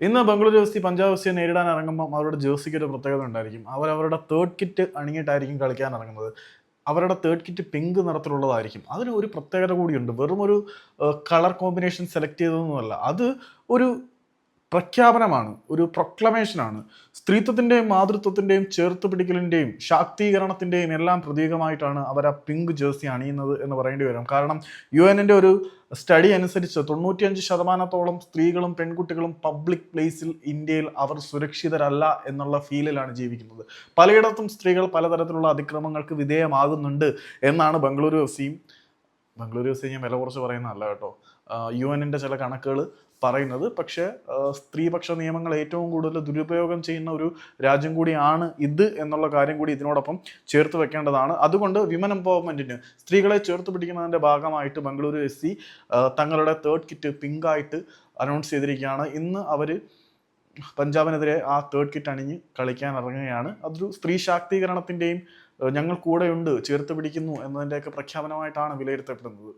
ഇന്ന് Bengaluru F C Punjab F സിയെ നേരിടാൻ ഇറങ്ങുമ്പോൾ അവരുടെ ജേഴ്സിക്ക് ഒരു പ്രത്യേകത ഉണ്ടായിരിക്കും. അവർ അവരുടെ തേർഡ് കിറ്റ് അണിഞ്ഞിട്ടായിരിക്കും കളിക്കാൻ ഇറങ്ങുന്നത്. അവരുടെ തേർഡ് കിറ്റ് പിങ്ക് നിറത്തിലുള്ളതായിരിക്കും. അതിന് ഒരു പ്രത്യേകത കൂടിയുണ്ട്. വെറും ഒരു കളർ കോമ്പിനേഷൻ സെലക്ട് ചെയ്തതൊന്നുമല്ല. അത് ഒരു പ്രഖ്യാപനമാണ് ഒരു പ്രൊക്ലമേഷനാണ് സ്ത്രീത്വത്തിന്റെയും മാതൃത്വത്തിന്റെയും ചേർത്ത് പിടിക്കലിന്റെയും ശാക്തീകരണത്തിന്റെയും എല്ലാം പ്രതീകമായിട്ടാണ് അവർ ആ പിങ്ക് ജേഴ്സി അണിയുന്നത് എന്ന് പറയേണ്ടി വരും. കാരണം യു എന്റെ ഒരു സ്റ്റഡി അനുസരിച്ച് തൊണ്ണൂറ്റിയഞ്ച് ശതമാനത്തോളം സ്ത്രീകളും പെൺകുട്ടികളും പബ്ലിക് പ്ലേസിൽ ഇന്ത്യയിൽ അവർ സുരക്ഷിതരല്ല എന്നുള്ള ഫീലിലാണ് ജീവിക്കുന്നത്. പലയിടത്തും സ്ത്രീകൾ പലതരത്തിലുള്ള അതിക്രമങ്ങൾക്ക് വിധേയമാകുന്നുണ്ട് എന്നാണ് ബംഗളൂരു എഫ് സിയും ബംഗളൂരു സി ഞാൻ വില കുറച്ച് പറയുന്നതല്ല കേട്ടോ. യു എന്റെ ചില കണക്കുകൾ പറയുന്നത്. പക്ഷേ സ്ത്രീപക്ഷ നിയമങ്ങൾ ഏറ്റവും കൂടുതൽ ദുരുപയോഗം ചെയ്യുന്ന ഒരു രാജ്യം കൂടിയാണ് ഇത് എന്നുള്ള കാര്യം കൂടി ഇതിനോടൊപ്പം ചേർത്ത് വെക്കേണ്ടതാണ്. അതുകൊണ്ട് വിമൻ എംപവർമെന്റിന് സ്ത്രീകളെ ചേർത്ത് പിടിക്കുന്നതിന്റെ ഭാഗമായിട്ട് ബംഗളൂരു എസ് തങ്ങളുടെ തേർഡ് കിറ്റ് പിങ്കായിട്ട് അനൗൺസ് ചെയ്തിരിക്കുകയാണ്. ഇന്ന് അവർ പഞ്ചാബിനെതിരെ ആ തേർഡ് കിറ്റ് അണിഞ്ഞ് കളിക്കാൻ ഇറങ്ങുകയാണ് അതൊരു സ്ത്രീ ശാക്തീകരണത്തിന്റെയും ഞങ്ങൾ കൂടെയുണ്ട് ചേർത്ത് പിടിക്കുന്നു എന്നതിന്റെയൊക്കെ പ്രഖ്യാപനമായിട്ടാണ് വിലയിരുത്തപ്പെടുന്നത്.